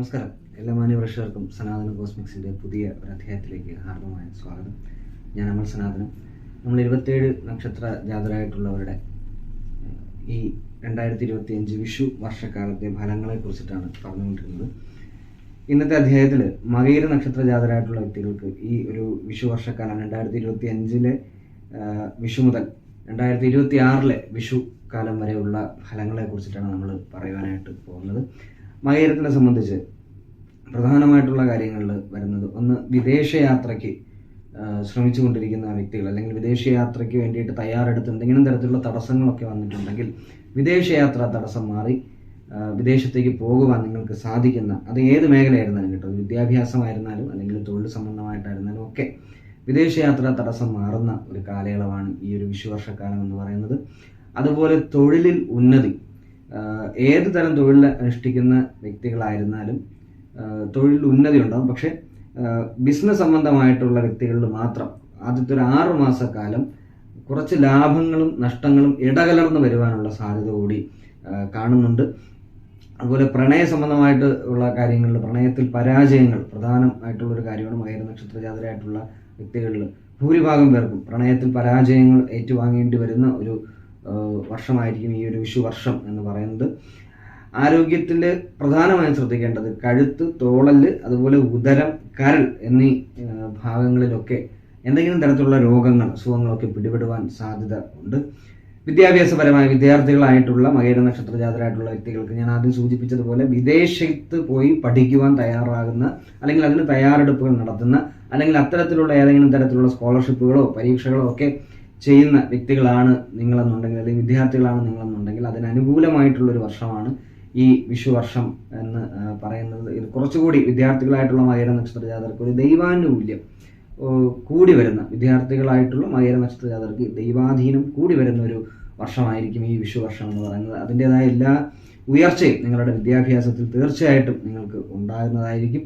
നമസ്കാരം. എല്ലാ മാന്യവർഷകർക്കും സനാതന കോസ്മിക്സിന്റെ പുതിയ ഒരു അധ്യായത്തിലേക്ക് ഹാർദമായ സ്വാഗതം. ഞാൻ അമൽ സനാതനം. നമ്മൾ ഇരുപത്തേഴ് നക്ഷത്ര ജാതരായിട്ടുള്ളവരുടെ ഈ രണ്ടായിരത്തി ഇരുപത്തി അഞ്ച് വിഷു വർഷക്കാലത്തെ ഫലങ്ങളെ കുറിച്ചിട്ടാണ് പറഞ്ഞുകൊണ്ടിരുന്നത്. ഇന്നത്തെ അധ്യായത്തിൽ മകയിര നക്ഷത്ര ജാതരായിട്ടുള്ള വ്യക്തികൾക്ക് ഈ ഒരു വിഷു വർഷക്കാലം രണ്ടായിരത്തി ഇരുപത്തി അഞ്ചിലെ വിഷു മുതൽ രണ്ടായിരത്തി ഇരുപത്തി ആറിലെ വിഷു കാലം വരെയുള്ള ഫലങ്ങളെ കുറിച്ചിട്ടാണ് നമ്മൾ പറയുവാനായിട്ട് പോകുന്നത്. മകയിരത്തിനെ സംബന്ധിച്ച് പ്രധാനമായിട്ടുള്ള കാര്യങ്ങളിൽ വരുന്നത്. ഒന്ന് വിദേശയാത്രയ്ക്ക് ശ്രമിച്ചു കൊണ്ടിരിക്കുന്ന വ്യക്തികൾ അല്ലെങ്കിൽ വിദേശയാത്രയ്ക്ക് വേണ്ടിയിട്ട് തയ്യാറെടുത്ത് എന്തെങ്കിലും തരത്തിലുള്ള തടസ്സങ്ങളൊക്കെ വന്നിട്ടുണ്ടെങ്കിൽ വിദേശയാത്ര തടസ്സം മാറി വിദേശത്തേക്ക് പോകുവാൻ നിങ്ങൾക്ക് സാധിക്കുന്ന അത് ഏത് മേഖലയായിരുന്നാലും കേട്ടോ വിദ്യാഭ്യാസമായിരുന്നാലും അല്ലെങ്കിൽ തൊഴിൽ സംബന്ധമായിട്ടായിരുന്നാലും ഒക്കെ വിദേശയാത്ര തടസ്സം മാറുന്ന ഒരു കാലയളവാണ് ഈ ഒരു വിഷുവർഷക്കാലം എന്ന് പറയുന്നത്. അതുപോലെ തൊഴിലിൽ ഉന്നതി ഏത് തരം തൊഴിൽ അനുഷ്ഠിക്കുന്ന വ്യക്തികളായിരുന്നാലും ആ, തൊഴിലിൽ ഉന്നതി ഉണ്ടാകും പക്ഷേ ബിസിനസ് സംബന്ധമായിട്ടുള്ള വ്യക്തികളിൽ മാത്രം ആദ്യത്തെ ഒരു ആറു മാസക്കാലം കുറച്ച് ലാഭങ്ങളും നഷ്ടങ്ങളും ഇടകലർന്ന് വരുവാനുള്ള സാധ്യത കൂടി കാണുന്നുണ്ട്. അതുപോലെ പ്രണയ സംബന്ധമായിട്ട് ഉള്ള കാര്യങ്ങളിൽ പ്രണയത്തിൽ പരാജയങ്ങൾ പ്രധാനമായിട്ടുള്ളൊരു കാര്യമാണ്. മകര നക്ഷത്ര ജാതരായിട്ടുള്ള വ്യക്തികളിൽ ഭൂരിഭാഗം പേർക്കും പ്രണയത്തിൽ പരാജയങ്ങൾ ഏറ്റുവാങ്ങേണ്ടി വരുന്ന ഒരു വർഷമായിരിക്കും ഈ ഒരു വിഷു വർഷം എന്ന് പറയുന്നത്. ആരോഗ്യത്തിൽ പ്രധാനമായും ശ്രദ്ധിക്കേണ്ടത് കഴുത്ത് തോളൽ അതുപോലെ ഉദരം കരൾ എന്നീ ഭാഗങ്ങളിലൊക്കെ എന്തെങ്കിലും തരത്തിലുള്ള രോഗങ്ങൾ അസുഖങ്ങളൊക്കെ പിടിപെടുവാൻ സാധ്യത ഉണ്ട്. വിദ്യാഭ്യാസപരമായ വിദ്യാർത്ഥികളായിട്ടുള്ള മകര നക്ഷത്ര ജാതരായിട്ടുള്ള വ്യക്തികൾക്ക് ഞാൻ ആദ്യം സൂചിപ്പിച്ചതുപോലെ വിദേശത്ത് പോയി പഠിക്കുവാൻ തയ്യാറാകുന്ന അല്ലെങ്കിൽ അതിന് തയ്യാറെടുപ്പുകൾ നടത്തുന്ന അല്ലെങ്കിൽ അത്തരത്തിലുള്ള ഏതെങ്കിലും തരത്തിലുള്ള സ്കോളർഷിപ്പുകളോ പരീക്ഷകളോ ഒക്കെ ചെയ്യുന്ന വ്യക്തികളാണ് നിങ്ങളെന്നുണ്ടെങ്കിൽ അല്ലെങ്കിൽ വിദ്യാർത്ഥികളാണ് നിങ്ങളെന്നുണ്ടെങ്കിൽ അതിന് അനുകൂലമായിട്ടുള്ള ഒരു വർഷമാണ് ഈ വിഷുവർഷം എന്ന് പറയുന്നത് ഇത് കുറച്ചുകൂടി വിദ്യാർത്ഥികളായിട്ടുള്ള മകര നക്ഷത്ര ജാതർക്ക് ഒരു ദൈവാനുകൂല്യം കൂടി വരുന്ന വിദ്യാർത്ഥികളായിട്ടുള്ള മകര നക്ഷത്ര ജാതർക്ക് ദൈവാധീനം കൂടി വരുന്ന ഒരു വർഷമായിരിക്കും ഈ വിഷുവർഷം എന്ന് പറയുന്നത്. അതിന്റെതായ എല്ലാ ഉയർച്ചയും നിങ്ങളുടെ വിദ്യാഭ്യാസത്തിൽ തീർച്ചയായിട്ടും നിങ്ങൾക്ക് ഉണ്ടാകുന്നതായിരിക്കും.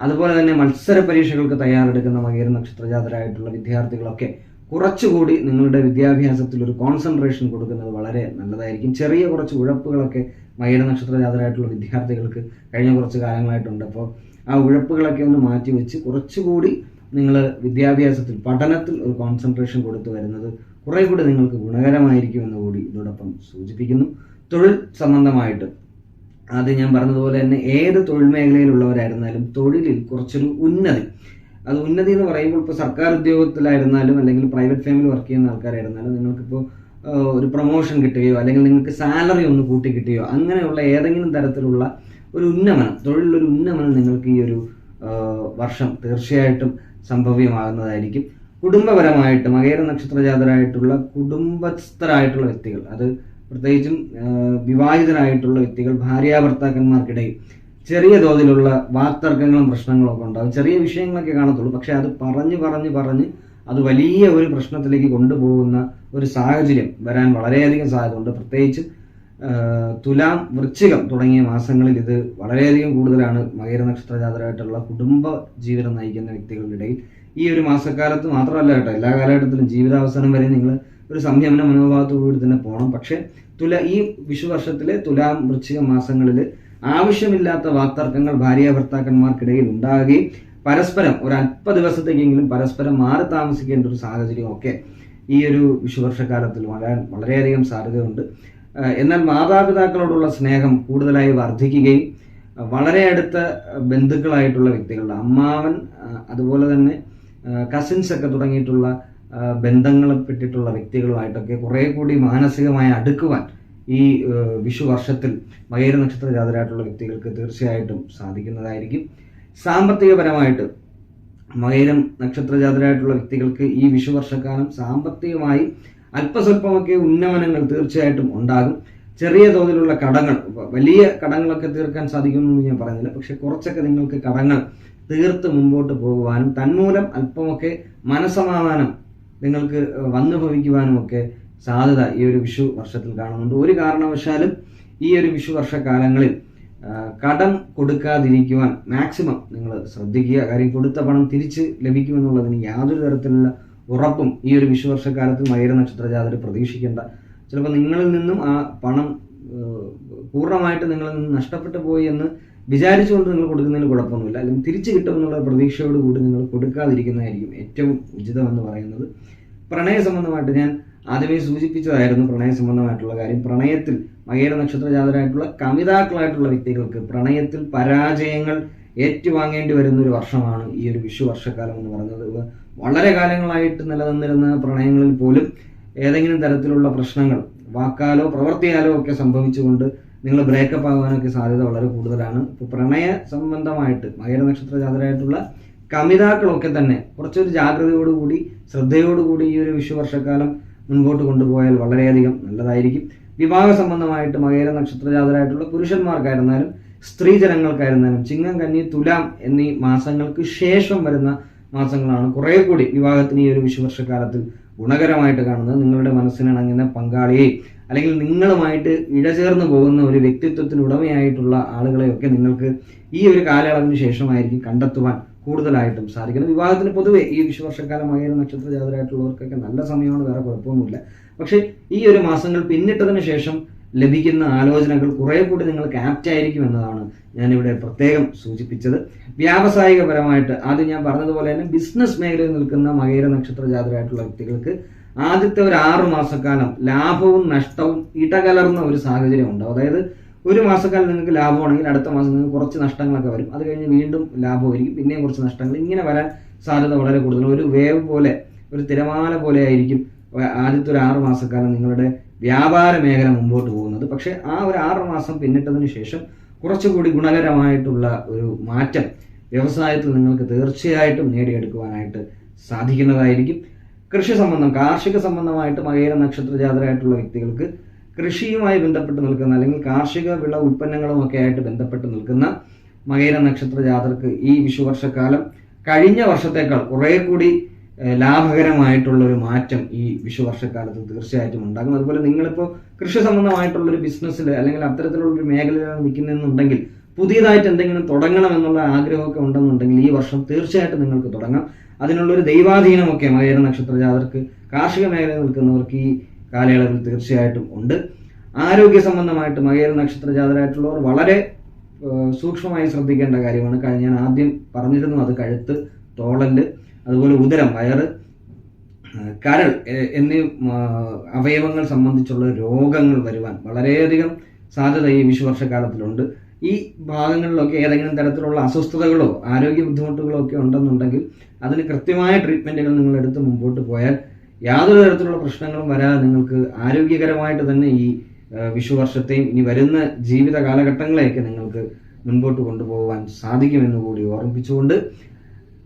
അതുപോലെ തന്നെ മത്സര പരീക്ഷകൾക്ക് തയ്യാറെടുക്കുന്ന മകര നക്ഷത്ര ജാതരായിട്ടുള്ള വിദ്യാർത്ഥികളൊക്കെ കുറച്ചുകൂടി നിങ്ങളുടെ വിദ്യാഭ്യാസത്തിൽ ഒരു കോൺസെൻട്രേഷൻ കൊടുക്കുന്നത് വളരെ നല്ലതായിരിക്കും. ചെറിയ കുറച്ച് ഉഴപ്പുകളൊക്കെ മകര നക്ഷത്ര ജാതരായിട്ടുള്ള വിദ്യാർത്ഥികൾക്ക് കഴിഞ്ഞ കുറച്ച് കാലങ്ങളായിട്ടുണ്ട്. അപ്പോൾ ആ ഉഴപ്പുകളൊക്കെ ഒന്ന് മാറ്റി വെച്ച് കുറച്ചുകൂടി നിങ്ങൾ വിദ്യാഭ്യാസത്തിൽ പഠനത്തിൽ ഒരു കോൺസെൻട്രേഷൻ കൊടുത്തു വരുന്നത് കുറേ കൂടി നിങ്ങൾക്ക് ഗുണകരമായിരിക്കും എന്ന് കൂടി ഇതോടൊപ്പം സൂചിപ്പിക്കുന്നു. തൊഴിൽ സംബന്ധമായിട്ട് ആദ്യം ഞാൻ പറഞ്ഞതുപോലെ തന്നെ ഏത് തൊഴിൽ മേഖലയിലുള്ളവരായിരുന്നാലും തൊഴിലിൽ കുറച്ചൊരു ഉന്നതി അത് ഉന്നതി എന്ന് പറയുമ്പോൾ ഇപ്പോൾ സർക്കാർ ഉദ്യോഗത്തിലായിരുന്നാലും അല്ലെങ്കിൽ പ്രൈവറ്റ് ഫേമിൽ വർക്ക് ചെയ്യുന്ന ആൾക്കാരായിരുന്നാലും നിങ്ങൾക്കിപ്പോൾ ഒരു പ്രൊമോഷൻ കിട്ടുകയോ അല്ലെങ്കിൽ നിങ്ങൾക്ക് സാലറി ഒന്ന് കൂട്ടി കിട്ടുകയോ അങ്ങനെയുള്ള ഏതെങ്കിലും തരത്തിലുള്ള ഒരു ഉന്നമനം തൊഴിലിലൊരു ഉന്നമനം നിങ്ങൾക്ക് ഈ ഒരു വർഷം തീർച്ചയായിട്ടും സംഭവ്യമാകുന്നതായിരിക്കും. കുടുംബപരമായിട്ട് മകര നക്ഷത്ര ജാതരായിട്ടുള്ള കുടുംബസ്ഥരായിട്ടുള്ള വ്യക്തികൾ അത് പ്രത്യേകിച്ചും വിവാഹിതരായിട്ടുള്ള വ്യക്തികൾ ഭാര്യാഭർത്താക്കന്മാർക്കിടയിൽ ചെറിയ തോതിലുള്ള വാക്തർക്കങ്ങളും പ്രശ്നങ്ങളൊക്കെ ഉണ്ടാകും ചെറിയ വിഷയങ്ങളൊക്കെ കാണത്തുള്ളൂ. പക്ഷെ അത് പറഞ്ഞു പറഞ്ഞു പറഞ്ഞ് അത് വലിയ ഒരു പ്രശ്നത്തിലേക്ക് കൊണ്ടുപോകുന്ന ഒരു സാഹചര്യം വരാൻ വളരെയധികം സാധ്യതയുണ്ട്. പ്രത്യേകിച്ച് തുലാം വൃശ്ചികം തുടങ്ങിയ മാസങ്ങളിൽ ഇത് വളരെയധികം കൂടുതലാണ് മകര നക്ഷത്ര ജാതരായിട്ടുള്ള കുടുംബ ജീവിതം നയിക്കുന്ന വ്യക്തികളുടെ ഇടയിൽ. ഈ ഒരു മാസക്കാലത്ത് മാത്രമല്ല കേട്ടോ എല്ലാ കാലഘട്ടത്തിലും ജീവിതാവസാനം വരെ നിങ്ങൾ ഒരു സംയമന മനോഭാവത്തോടുകൂടി തന്നെ പോകണം പക്ഷേ തുല ഈ വിഷുവർഷത്തിലെ തുലാം വൃശ്ചിക മാസങ്ങളിൽ ആവശ്യമില്ലാത്ത വാക്തർക്കങ്ങൾ ഭാര്യ ഭർത്താക്കന്മാർക്കിടയിൽ ഉണ്ടാകുകയും പരസ്പരം ഒരു അല്പ ദിവസത്തേക്കെങ്കിലും പരസ്പരം മാറി താമസിക്കേണ്ട ഒരു സാഹചര്യം ഒക്കെ ഈ ഒരു വിഷുവർഷക്കാലത്തിൽ വളരെ വളരെയധികം സാധ്യതയുണ്ട്. എന്നാൽ മാതാപിതാക്കളോടുള്ള സ്നേഹം കൂടുതലായി വർദ്ധിക്കുകയും വളരെ അടുത്ത ബന്ധുക്കളായിട്ടുള്ള വ്യക്തികളുടെ അമ്മാവൻ അതുപോലെ തന്നെ കസിൻസ് ഒക്കെ തുടങ്ങിയിട്ടുള്ള ബന്ധങ്ങളെ പെട്ടിട്ടുള്ള വ്യക്തികളുമായിട്ടൊക്കെ കുറേ കൂടി മാനസികമായി അടുക്കുവാൻ ഈ വിഷു വർഷത്തിൽ മകര നക്ഷത്ര ജാതരായിട്ടുള്ള വ്യക്തികൾക്ക് തീർച്ചയായിട്ടും സാധിക്കുന്നതായിരിക്കും. സാമ്പത്തികപരമായിട്ട് മകരം നക്ഷത്ര ജാതരായിട്ടുള്ള വ്യക്തികൾക്ക് ഈ വിഷു വർഷക്കാലം സാമ്പത്തികമായി അല്പസ്വല്പമൊക്കെ ഉന്നമനങ്ങൾ തീർച്ചയായിട്ടും ഉണ്ടാകും. ചെറിയ തോതിലുള്ള കടങ്ങൾ വലിയ കടങ്ങളൊക്കെ തീർക്കാൻ സാധിക്കുമെന്ന് ഞാൻ പറയുന്നില്ല പക്ഷെ കുറച്ചൊക്കെ നിങ്ങൾക്ക് കടങ്ങൾ തീർത്ത് മുമ്പോട്ട് പോകുവാനും തന്മൂലം അല്പമൊക്കെ മനസമാധാനം നിങ്ങൾക്ക് വന്നു ഭവിക്കുവാനും ഒക്കെ സാധ്യത ഈ ഒരു വിഷു വർഷത്തിൽ കാണുന്നുണ്ട്. ഒരു കാരണവശാലും ഈ ഒരു വിഷു വർഷക്കാലങ്ങളിൽ കാലങ്ങളിൽ കടം കൊടുക്കാതിരിക്കുവാൻ മാക്സിമം നിങ്ങൾ ശ്രദ്ധിക്കുക. കാര്യം കൊടുത്ത പണം തിരിച്ച് ലഭിക്കുമെന്നുള്ളതിന് യാതൊരു തരത്തിലുള്ള ഉറപ്പും ഈ ഒരു വിഷു വർഷക്കാലത്ത് മകര നക്ഷത്ര ജാതകർ പ്രതീക്ഷിക്കേണ്ട. ചിലപ്പോൾ നിങ്ങളിൽ നിന്നും ആ പണം പൂർണമായിട്ട് നിങ്ങളിൽ നിന്ന് നഷ്ടപ്പെട്ടു പോയി എന്ന് വിചാരിച്ചുകൊണ്ട് നിങ്ങൾ കൊടുക്കുന്നതിന് കുഴപ്പമൊന്നുമില്ല. അല്ലെങ്കിൽ തിരിച്ചു കിട്ടുമെന്നുള്ള പ്രതീക്ഷയോട് കൂടി നിങ്ങൾ കൊടുക്കാതിരിക്കുന്നതായിരിക്കും ഏറ്റവും ഉചിതമെന്ന് പറയുന്നത്. പ്രണയ സംബന്ധമായിട്ട് ഞാൻ ആദ്യമേ സൂചിപ്പിച്ചതായിരുന്നു പ്രണയ സംബന്ധമായിട്ടുള്ള കാര്യം. പ്രണയത്തിൽ മകേര നക്ഷത്ര ജാതരായിട്ടുള്ള കവിതാക്കളായിട്ടുള്ള വ്യക്തികൾക്ക് പ്രണയത്തിൽ പരാജയങ്ങൾ ഏറ്റുവാങ്ങേണ്ടി വരുന്ന ഒരു വർഷമാണ് ഈ ഒരു വിഷു വർഷക്കാലം എന്ന് പറയുന്നത്. വളരെ കാലങ്ങളായിട്ട് നിലനിന്നിരുന്ന പ്രണയങ്ങളിൽ പോലും ഏതെങ്കിലും തരത്തിലുള്ള പ്രശ്നങ്ങൾ വാക്കാലോ പ്രവൃത്തിയാലോ ഒക്കെ സംഭവിച്ചുകൊണ്ട് നിങ്ങൾ ബ്രേക്കപ്പ് ആകാനൊക്കെ സാധ്യത വളരെ കൂടുതലാണ്. ഇപ്പോൾ പ്രണയ സംബന്ധമായിട്ട് മകര നക്ഷത്ര ജാതരായിട്ടുള്ള കമിതാക്കളൊക്കെ തന്നെ കുറച്ചൊരു ജാഗ്രതയോടുകൂടി ശ്രദ്ധയോടുകൂടി ഈ ഒരു വിഷു വർഷക്കാലം മുൻപോട്ട് കൊണ്ടുപോയാൽ വളരെയധികം നല്ലതായിരിക്കും. വിവാഹ സംബന്ധമായിട്ട് മകര നക്ഷത്രജാതരായിട്ടുള്ള പുരുഷന്മാർക്കായിരുന്നാലും സ്ത്രീ ജനങ്ങൾക്കായിരുന്നാലും ചിങ്ങം കന്നി തുലാം എന്നീ മാസങ്ങൾക്ക് ശേഷം വരുന്ന മാസങ്ങളാണ് കുറെ കൂടി വിവാഹത്തിന് ഈ ഒരു വിഷുവർഷക്കാലത്തിൽ ഗുണകരമായിട്ട് കാണുന്നത്. നിങ്ങളുടെ മനസ്സിനിണങ്ങുന്ന പങ്കാളിയെ അല്ലെങ്കിൽ നിങ്ങളുമായിട്ട് ഇഴചേർന്ന് പോകുന്ന ഒരു വ്യക്തിത്വത്തിന് ഉടമയായിട്ടുള്ള ആളുകളെയൊക്കെ നിങ്ങൾക്ക് ഈ ഒരു കാലയളവിന് ശേഷമായിരിക്കും കണ്ടെത്തുവാൻ കൂടുതലായിട്ടും സാധിക്കുന്നത്. വിവാഹത്തിന് പൊതുവേ ഈ വിഷുവർഷക്കാലമായ നക്ഷത്ര ജാതരായിട്ടുള്ളവർക്കൊക്കെ നല്ല സമയമാണ് വേറെ കുഴപ്പമൊന്നുമില്ല. പക്ഷേ ഈ ഒരു മാസങ്ങൾ പിന്നിട്ടതിന് ശേഷം ലഭിക്കുന്ന ആലോചനകൾ കുറെ കൂടി നിങ്ങൾക്ക് ആപ്റ്റ് ആയിരിക്കും എന്നതാണ് ഞാനിവിടെ പ്രത്യേകം സൂചിപ്പിച്ചത്. വ്യാവസായികപരമായിട്ട് ആദ്യം ഞാൻ പറഞ്ഞതുപോലെ തന്നെ ബിസിനസ് മേഖലയിൽ നിൽക്കുന്ന മകേര നക്ഷത്ര ജാതരായിട്ടുള്ള വ്യക്തികൾക്ക് ആദ്യത്തെ ഒരു ആറു മാസക്കാലം ലാഭവും നഷ്ടവും ഇടകലർന്ന ഒരു സാഹചര്യം ഉണ്ടാവും അതായത് ഒരു മാസക്കാലം നിങ്ങൾക്ക് ലാഭമാണെങ്കിൽ അടുത്ത മാസം നിങ്ങൾക്ക് കുറച്ച് നഷ്ടങ്ങളൊക്കെ വരും. അത് കഴിഞ്ഞ് വീണ്ടും ലാഭമായിരിക്കും. പിന്നെയും കുറച്ച് നഷ്ടങ്ങൾ. ഇങ്ങനെ വരാൻ സാധ്യത വളരെ കൂടുതലാണ്. ഒരു വേവ് പോലെ ഒരു തിരമാല പോലെ ആയിരിക്കും ആദ്യത്തെ ഒരു ആറ് മാസക്കാലം നിങ്ങളുടെ വ്യാപാര മേഖല മുമ്പോട്ട് പോകുന്നത്. പക്ഷേ ആ ഒരു ആറ് മാസം പിന്നിട്ടതിന് ശേഷം കുറച്ചുകൂടി ഗുണകരമായിട്ടുള്ള ഒരു മാറ്റം വ്യവസായത്തിൽ നിങ്ങൾക്ക് തീർച്ചയായിട്ടും നേടിയെടുക്കുവാനായിട്ട് സാധിക്കുന്നതായിരിക്കും. കൃഷി സംബന്ധം കാർഷിക സംബന്ധമായിട്ട് മകേര നക്ഷത്ര ജാതരായിട്ടുള്ള വ്യക്തികൾക്ക് കൃഷിയുമായി ബന്ധപ്പെട്ട് നിൽക്കുന്ന അല്ലെങ്കിൽ കാർഷിക വിള ഉൽപ്പന്നങ്ങളും ഒക്കെ ആയിട്ട് ബന്ധപ്പെട്ട് നിൽക്കുന്ന മകേര നക്ഷത്ര ജാതർക്ക് ഈ വിഷുവർഷക്കാലം കഴിഞ്ഞ വർഷത്തേക്കാൾ കുറെ കൂടി ലാഭകരമായിട്ടുള്ള ഒരു മാറ്റം ഈ വിഷുവർഷക്കാലത്ത് തീർച്ചയായിട്ടും ഉണ്ടാകും. അതുപോലെ നിങ്ങളിപ്പോൾ കൃഷി സംബന്ധമായിട്ടുള്ള ഒരു ബിസിനസ്സിൽ അല്ലെങ്കിൽ അത്തരത്തിലുള്ള ഒരു മേഖലയിലാണ് നിൽക്കുന്നതെന്നുണ്ടെങ്കിൽ പുതിയതായിട്ട് എന്തെങ്കിലും തുടങ്ങണം എന്നുള്ള ആഗ്രഹമൊക്കെ ഉണ്ടെന്നുണ്ടെങ്കിൽ ഈ വർഷം തീർച്ചയായിട്ടും നിങ്ങൾക്ക് തുടങ്ങാം. അതിനുള്ളൊരു ദൈവാധീനമൊക്കെ മകര നക്ഷത്ര ജാതർക്ക് കാർഷിക മേഖലയിൽ നിൽക്കുന്നവർക്ക് ഈ കാലയളവിൽ തീർച്ചയായിട്ടും ഉണ്ട്. ആരോഗ്യ സംബന്ധമായിട്ട് മകേര നക്ഷത്ര ജാതരായിട്ടുള്ളവർ വളരെ സൂക്ഷ്മമായി ശ്രദ്ധിക്കേണ്ട കാര്യമാണ്. ഞാൻ ആദ്യം പറഞ്ഞിരുന്നു അത് കഴുത്ത് തോളൽ അതുപോലെ ഉദരം വയറ് കരൾ എന്നീ അവയവങ്ങൾ സംബന്ധിച്ചുള്ള രോഗങ്ങൾ വരുവാൻ വളരെയധികം സാധ്യത ഈ വിഷുവർഷക്കാലത്തിലുണ്ട്. ഈ ഭാഗങ്ങളിലൊക്കെ ഏതെങ്കിലും തരത്തിലുള്ള അസ്വസ്ഥതകളോ ആരോഗ്യ ബുദ്ധിമുട്ടുകളോ ഒക്കെ ഉണ്ടെന്നുണ്ടെങ്കിൽ അതിന് കൃത്യമായ ട്രീറ്റ്മെന്റുകൾ നിങ്ങൾ എടുത്ത് മുമ്പോട്ട് പോയാൽ യാതൊരു തരത്തിലുള്ള പ്രശ്നങ്ങളും വരാതെ നിങ്ങൾക്ക് ആരോഗ്യകരമായിട്ട് തന്നെ ഈ വിഷുവർഷത്തെയും ഇനി വരുന്ന ജീവിത കാലഘട്ടങ്ങളെയൊക്കെ നിങ്ങൾക്ക് മുൻപോട്ട് കൊണ്ടുപോകാൻ സാധിക്കുമെന്ന് കൂടി ഓർമ്മിപ്പിച്ചുകൊണ്ട്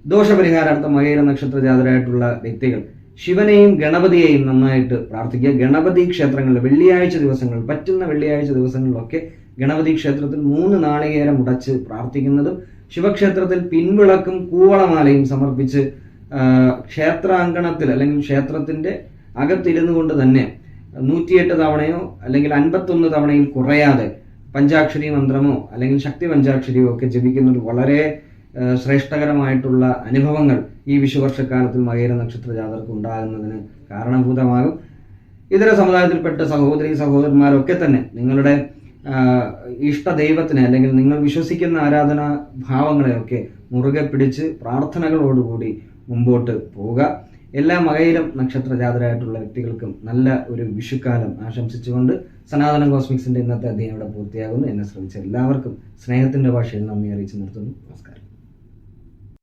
ദോഷപരിഹാരാർത്ഥം മകേര നക്ഷത്ര ജാതരായിട്ടുള്ള വ്യക്തികൾ ശിവനെയും ഗണപതിയെയും നന്നായിട്ട് പ്രാർത്ഥിക്കുക. ഗണപതി ക്ഷേത്രങ്ങളിൽ വെള്ളിയാഴ്ച ദിവസങ്ങൾ പറ്റുന്ന വെള്ളിയാഴ്ച ദിവസങ്ങളിലൊക്കെ ഗണപതി ക്ഷേത്രത്തിൽ മൂന്ന് നാളികേരം ഉടച്ച് പ്രാർത്ഥിക്കുന്നതും ശിവക്ഷേത്രത്തിൽ പിൻവിളക്കും കൂവളമാലയും സമർപ്പിച്ച് ക്ഷേത്രാങ്കണത്തിൽ അല്ലെങ്കിൽ ക്ഷേത്രത്തിന്റെ അകത്തിരുന്നു കൊണ്ട് തന്നെ നൂറ്റിയെട്ട് തവണയോ അല്ലെങ്കിൽ അൻപത്തൊന്ന് തവണയിൽ കുറയാതെ പഞ്ചാക്ഷരി മന്ത്രമോ അല്ലെങ്കിൽ ശക്തി പഞ്ചാക്ഷരിയോ ഒക്കെ ജപിക്കുന്നത് വളരെ ശ്രേഷ്ഠകരമായിട്ടുള്ള അനുഭവങ്ങൾ ഈ വിഷുവർഷക്കാലത്തിൽ മകേര നക്ഷത്ര ജാതർക്ക് ഉണ്ടാകുന്നതിന് കാരണഭൂതമാകും. ഇതര സമുദായത്തിൽപ്പെട്ട സഹോദരി സഹോദരന്മാരൊക്കെ തന്നെ നിങ്ങളുടെ ഇഷ്ടദൈവത്തിനെ ഇഷ്ട ദൈവത്തിനെ അല്ലെങ്കിൽ നിങ്ങൾ വിശ്വസിക്കുന്ന ആരാധനാ ഭാവങ്ങളെയൊക്കെ മുറുകെ പിടിച്ച് പ്രാർത്ഥനകളോടുകൂടി മുമ്പോട്ട് പോവുക. എല്ലാ മകയിലും നക്ഷത്ര ജാതരായിട്ടുള്ള വ്യക്തികൾക്കും നല്ല ഒരു വിഷുക്കാലം ആശംസിച്ചുകൊണ്ട് സനാതന കോസ്മിക്സിന്റെ ഇന്നത്തെ അധ്യയനം ഇവിടെ പൂർത്തിയാകുന്നു. എന്നെ ശ്രമിച്ച എല്ലാവർക്കും സ്നേഹത്തിന്റെ ഭാഷയിൽ നന്ദി അറിയിച്ചു നിർത്തുന്നു. നമസ്കാരം.